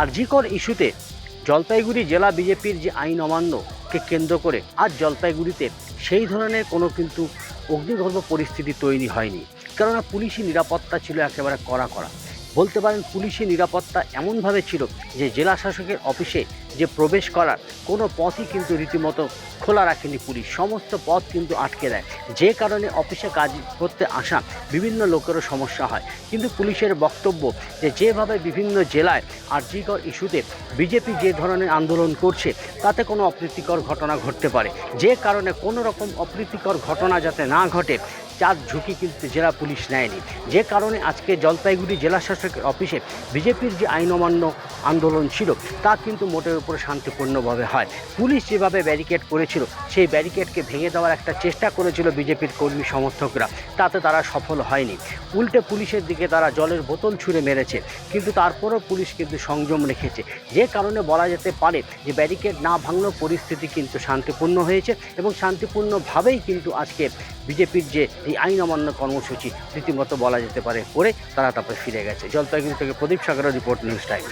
আরজিকর ইস্যুতে জলপাইগুড়ি জেলা বিজেপির যে আইন অমান্যকে কেন্দ্র করে আজ জলপাইগুড়িতে সেই ধরনের কোনো কিন্তু অগ্নিগর্ভ পরিস্থিতি তৈরি হয়নি। কেননা পুলিশি নিরাপত্তা ছিল একেবারে কড়া করা বলতে পারেন পুলিশি নিরাপত্তা এমনভাবে ছিল যে জেলা শাসকের অফিসে যে প্রবেশ করার কোনো পথই কিন্তু রীতিমতো খোলা রাখেনি পুলিশ। সমস্ত পথ কিন্তু আটকে দেয়। যে কারণে অফিসে কাজ করতে আসা বিভিন্ন লোকেরও সমস্যা হয়। কিন্তু পুলিশের বক্তব্য যে যেভাবে বিভিন্ন জেলায় আরজিকর ইস্যুতে বিজেপি যে ধরনের আন্দোলন করছে, তাতে কোনো অপ্রীতিকর ঘটনা ঘটতে পারে। যে কারণে কোনো রকম অপ্রীতিকর ঘটনা যাতে না ঘটে চার ঝুঁকি কিন্তু জেলা পুলিশ নেয়নি। যে কারণে আজকে জলপাইগুড়ি জেলা শাসকের অফিসে বিজেপির যে আইন অমান্য আন্দোলন ছিল, তা কিন্তু মোটের উপরে শান্তিপূর্ণভাবে হয়। পুলিশ যেভাবে ব্যারিকেড করেছিল, সেই ব্যারিকেডকে ভেঙে দেওয়ার একটা চেষ্টা করেছিল বিজেপির কর্মী সমর্থকরা। তাতে তারা সফল হয়নি। উল্টে পুলিশের দিকে তারা জলের বোতল ছুঁড়ে মেরেছে, কিন্তু তারপরও পুলিশ কিন্তু সংযম রেখেছে। যে কারণে বলা যেতে পারে যে ব্যারিকেড না ভাঙলেও পরিস্থিতি কিন্তু শান্তিপূর্ণ হয়েছে এবং শান্তিপূর্ণভাবেই কিন্তু আজকে বিজেপির যে এই আইন অমান্য কর্মসূচি রীতিমতো বলা যেতে পারে করে তারা তারপরে ফিরে গেছে। জলপাইগুড়ি থেকে প্রদীপ সাগরের রিপোর্ট নিউজ টাইম।